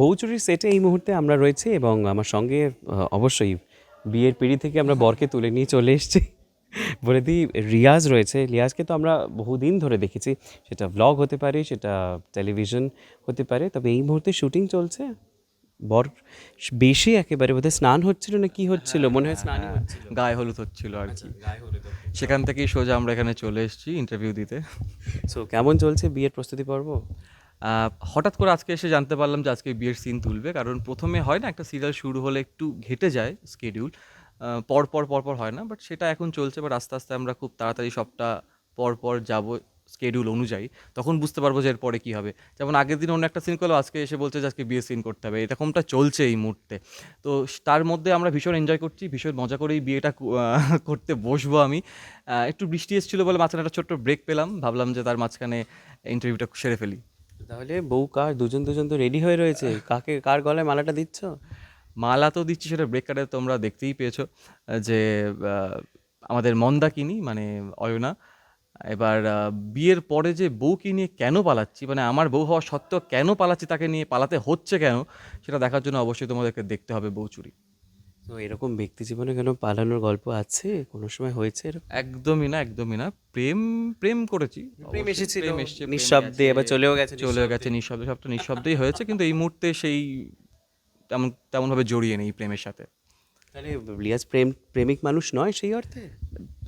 বৌচুরির সেটে এই মুহূর্তে আমরা রয়েছি এবং আমার সঙ্গে অবশ্যই বিয়ের পিড়ি থেকে আমরা বরকে তুলে নিয়ে চলে এসেছি। বলে দিই রিয়াজ রয়েছে। রিয়াজকে তো আমরা বহুদিন ধরে দেখেছি। সেটা ব্লগ হতে পারে সেটা টেলিভিশন হতে পারে। তবে এই মুহূর্তে শুটিং চলছে। বর বেশি একেবারে বোধহয় স্নান হচ্ছিল না কি হচ্ছিল? মনে হয় স্নান গায়ে হলুদ হচ্ছিল আর কি। গায়ে হলুদ সেখান থেকেই সোজা আমরা এখানে চলে এসেছি ইন্টারভিউ দিতে। সো কেমন চলছে বিয়ের প্রস্তুতি পর্ব? হঠাৎ করে আজকে এসে জানতে পারলাম যে আজকে বিয়ের সিন তুলবে, কারণ প্রথমে হয় না, একটা সিরিয়াল শুরু হলে একটু ঘেটে যায় স্কেডিউল পর পর পর পর হয় না বাট সেটা এখন চলছে বাট আস্তে আস্তে আমরা খুব তাড়াতাড়ি সবটা পর পর যাব স্কেডিউল অনুযায়ী, তখন বুঝতে পারব যে এরপরে কী হবে। যেমন আগের দিন অন্য একটা সিন করল, আজকে এসে বলছে যে আজকে বিয়ে সিন করতে হবে, এরকমটা চলছে এই মুহূর্তে। তো তার মধ্যে আমরা ভীষণ এনজয় করছি, ভীষণ মজা করেই বিয়েটা করতে বসবো আমি। একটু বৃষ্টি এসেছিল বলে মাঝখানে একটা ছোট্ট ব্রেক পেলাম, ভাবলাম যে তার মাঝখানে ইন্টারভিউটা সেরে ফেলি। তাহলে বউ কার? দুজন দুজন তো রেডি হয়ে রয়েছে। কাকে, কার গলায় মালাটা দিচ্ছ? মালা তো দিচ্ছি সেটা ব্রেক কাটে তোমরা দেখতেই পেয়েছ, যে আমাদের মন্দাকিনী মানে অয়না, এবার বিয়ের পরে যে বউকে নিয়ে কেন পালাচ্ছি? মানে আমার বউ হওয়া সত্ত্বেও কেন পালাচ্ছি, তাকে নিয়ে পালাতে হচ্ছে কেন? সেটা দেখার জন্য অবশ্যই তোমাদেরকে দেখতে হবে বউ চুরি। তো এরকম ব্যক্তি জীবনে কেন পালানোর গল্প আছে? কোনো সময় হয়েছে এরকম? একদমই না একদমই না। প্রেম প্রেম করেছি। প্রেম এসেছিল প্রেম এসছে, নিঃশব্দে এবার চলেও গেছে চলেও গেছে নিঃশব্দে সবটা নিঃশব্দেই হয়েছে কিন্তু এই মুহূর্তে সেই তেমন তেমনভাবে জড়িয়ে নেই প্রেমের সাথে। তাহলে লিয়াজ প্রেম প্রেমিক মানুষ নয় সেই অর্থে?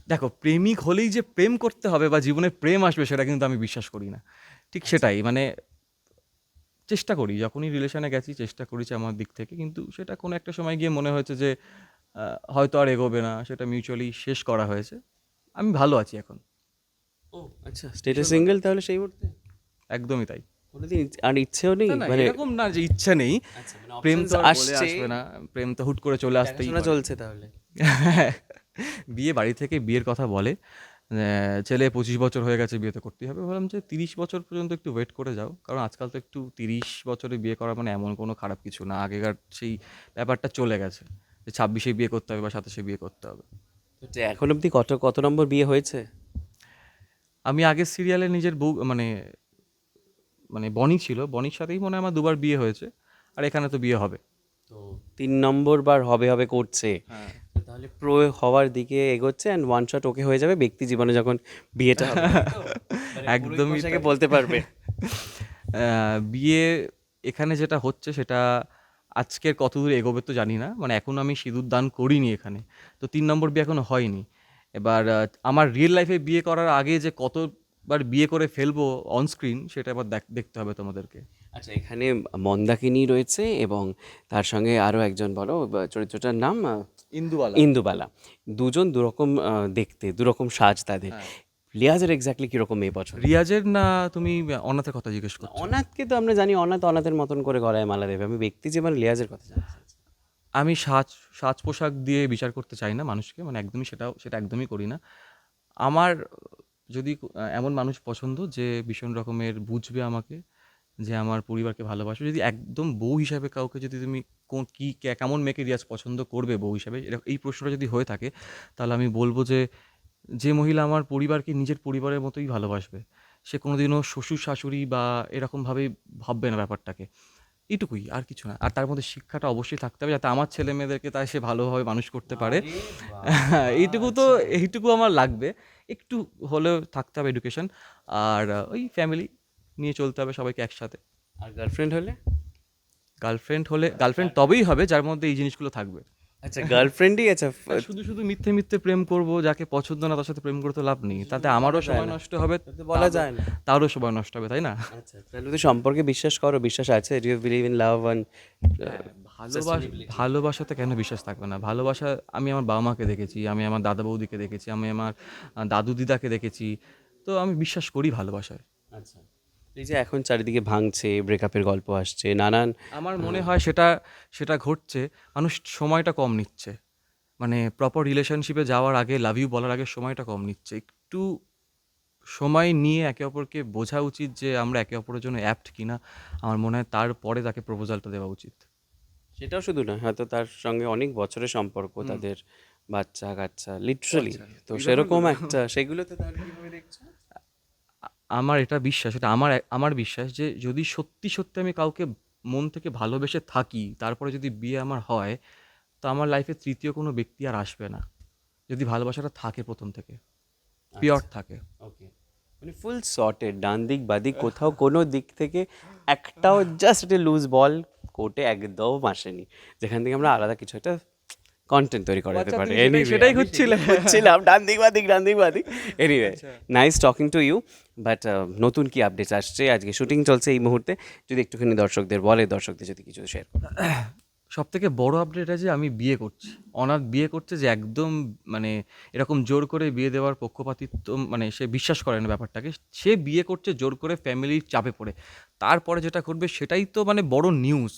দেখো প্রেমিক হলেই যে প্রেম করতে হবে বা জীবনে প্রেম আসবে সেটা কিন্তু আমি বিশ্বাস করি না। ঠিক সেটাই মানে চেষ্টা করি যখনই রিলেশনে গেছি চেষ্টা করেছি আমার দিক থেকে। কিন্তু সেটা কোনো একটা সময় গিয়ে মনে হয়েছে যে হয়তো আর এগোবে না সেটা মিউচুয়ালি শেষ করা হয়েছে। আমি ভালো আছি এখন। ও আচ্ছা। স্টেটাস সিঙ্গেল তাহলে সেই মুহূর্তে? একদমই তাই। কোনোদিন আর ইচ্ছেও নেই? না, না, মানে এরকম না যে ইচ্ছা নেই। আচ্ছা, মানে প্রেম তো আসছে, আসবে না। প্রেম তো হুট করে চলে আসতেই পারে। চলছে তাহলে। বিয়ে বাড়ি থেকে বিয়ের কথা বলে। ছেলে পঁচিশ বছর হয়ে গেছে বিয়ে তো করতেই হবে। বললাম যে তিরিশ বছর পর্যন্ত একটু ওয়েট করে যাও। কারণ আজকাল তো একটু তিরিশ বছরে বিয়ে করা মানে এমন কোনো খারাপ কিছু না। আগেকার সেই ব্যাপারটা চলে গেছে যে ছাব্বিশে বিয়ে করতে হবে বা সাতাশে বিয়ে করতে হবে। এখন অবধি কত কত নম্বর বিয়ে হয়েছে? আমি আগের সিরিয়ালে নিজের বউ মানে মানে বনি ছিল। বনির সাথেই মনে হয় আমার দুবার বিয়ে হয়েছে। আর এখানে তো বিয়ে হবে। তো তিন নম্বর বার হবে হবে করছে। তো তাহলে প্রো হওয়ার দিকে এগোচ্ছে অ্যান্ড ওয়ান শট ওকে হয়ে যাবে ব্যক্তি জীবনে যখন বিয়েটা হবে। একদমই তাকে বলতে পারবে। বিয়ে এখানে যেটা হচ্ছে সেটা আজকের কতদূর এগোবে তো জানি না মানে এখন আমি সিঁদুর দান করিনি এখানে তো তিন নম্বর বিয়ে এখনও হয়নি। এবার আমার রিয়েল লাইফে বিয়ে করার আগে যে কতবার বিয়ে করে ফেলব অন স্ক্রিন সেটা আবার দেখ- দেখতে হবে তোমাদেরকে। আচ্ছা এখানে মন্দাকিনী রয়েছে এবং তার সঙ্গে আরও একজন বলো চরিত্রটার নাম ইন্দুবালা। ইন্দুবালা। দুজন দুরকম দেখতে দুরকম সাজ তাদের। লিয়াজের এক্স্যাক্টলি কীরকম মেয়ে পছন্দ রিয়াজের না তুমি অনাথের কথা জিজ্ঞেস করো অনাথকে তো আমরা জানি অনাথ অনাথের মতন করে গলায় মালা দেবে। আমি ব্যক্তি যে মানে লিয়াজের কথা জানি আমি সাজ সাজ পোশাক দিয়ে বিচার করতে চাই না মানুষকে মানে একদমই সেটাও সেটা একদমই করি না। আমার যদি এমন মানুষ পছন্দ যে ভীষণ রকমের বুঝবে আমাকে যে আমার পরিবারকে ভালোবাসবে যদি একদম বউ হিসাবে কাউকে যদি তুমি কোন কী কে- কেমন মেয়েকে রিয়াজ পছন্দ করবে বউ হিসাবে এই প্রশ্নটা যদি হয়ে থাকে তাহলে আমি বলব যে যে মহিলা আমার পরিবারকে নিজের পরিবারের মতোই ভালোবাসবে সে কোনোদিনও শ্বশুর শাশুড়ি বা এরকমভাবেই ভাববে না ব্যাপারটাকে। এটুকুই আর কিছু না। আর তার মধ্যে শিক্ষাটা অবশ্যই থাকতে হবে যাতে আমার ছেলে মেয়েদেরকে তাই সে ভালোভাবে মানুষ করতে পারে। এইটুকু তো এইটুকু আমার লাগবে। একটু হলেও থাকতে হবে এডুকেশন আর ওই ফ্যামিলি নিয়ে চলতে হবে সবাইকে একসাথে। আর গার্লফ্রেন্ড হলে? গার্লফ্রেন্ড হলে গার্লফ্রেন্ড তবেই হবে যার মধ্যে এই জিনিসগুলো থাকবে। আচ্ছা গার্লফ্রেন্ডই আচ্ছা শুধু শুধু মিথ্যে মিথ্যে প্রেম করব যাকে পছন্দ না তার সাথে প্রেম করতে লাভ নেই। তাতে আমারও সময় নষ্ট হবে বলা যায় না। তারও সময় নষ্ট হবে তাই না? আচ্ছা তাহলে তো সম্পর্কে বিশ্বাস করো বিশ্বাস আছে do you believe in love and ভালোবাসা ভালোবাসাতে কেন বিশ্বাস থাকবে না? ভালোবাসা আমি আমার বাবা মাকে দেখেছি আমি আমার দাদা বৌদিকে দেখেছি আমি আমার দাদু দিদাকে দেখেছি। তো আমি বিশ্বাস করি ভালোবাসায়। আচ্ছা। এই যে এখন চারিদিকে ভাঙছে ব্রেকআপের গল্প আসছে নানান আমার মনে হয় সেটা সেটা ঘটছে মানুষ সময়টা কম নিচ্ছে। মানে প্রপার রিলেশনশিপে যাওয়ার আগে লাভ ইউ বলার আগে সময়টা কম নিচ্ছে। একটু সময় নিয়ে একে অপরকে বোঝা উচিত যে আমরা একে অপরের জন্য অ্যাপ্ট কিনা। আমার মনে হয় তারপরে তাকে প্রপোজালটা দেওয়া উচিত। সেটাও শুধু না হয়তো তার সঙ্গে অনেক বছরের সম্পর্ক তাদের বাচ্চা কাচ্চা লিটারালি তো সেরকম একটা সেগুলোতে তাহলে কীভাবে দেখছ? আমার এটা বিশ্বাস এটা আমার আমার বিশ্বাস যে যদি সত্যি সত্যি আমি কাউকে মন থেকে ভালোবেসে থাকি তারপরে যদি বিয়ে আমার হয় তো আমার লাইফে তৃতীয় কোনো ব্যক্তি আর আসবে না। যদি ভালোবাসাটা থাকে প্রথম থেকে পিওর থাকে। ওকে মানে ফুল সর্টেড ডান দিক বাদিক কোথাও কোনো দিক থেকে একটাও জাস্ট লুজ বল কোর্টে একদম আসেনি। যেখান থেকে আমরা আলাদা কিছু একটা কন্টেন্ট তৈরি করা যেতে পারে। তুমি সেটাই- Anyway, হচ্ছিলাম ডান দিক বাদিক ডান দিক বাদিক anyway nice talking to you but নতুন কি আপডেট আসছে? আজকে শুটিং চলছে এই মুহূর্তে। যদি একটুখানি দর্শকদের বলে দর্শকদের যদি কিছু শেয়ার সব থেকে বড় আপডেট আছে আমি বিয়ে করছি। অনাথ বিয়ে করছে যে একদম মানে এরকম জোর করে বিয়ে দেওয়ার পক্ষপাতিত্ব মানে সে বিশ্বাস করে না ব্যাপারটাকে। সে বিয়ে করছে জোর করে ফ্যামিলির চাপে পড়ে। তারপরে যেটা করবে সেটাই তো মানে বড় নিউজ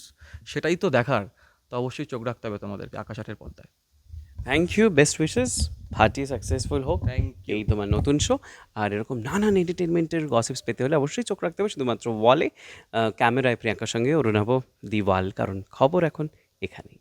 সেটাই তো দেখার। তো অবশ্যই চোখ রাখতে হবে তোমাদেরকে আকাশ আটের পর্দায়। Thank you best wishes party successful হোক এই তোমার নতুন শো আর এরকম নানান এন্টারটেনমেন্টের গসিপস পেতে হলে অবশ্যই চোখ রাখতে হবে। শুধুমাত্র ওয়ালে ক্যামেরায় প্রিয়াঙ্কার সঙ্গে অরুণাভ দি ওয়াল কারণ খবর এখন এখানেই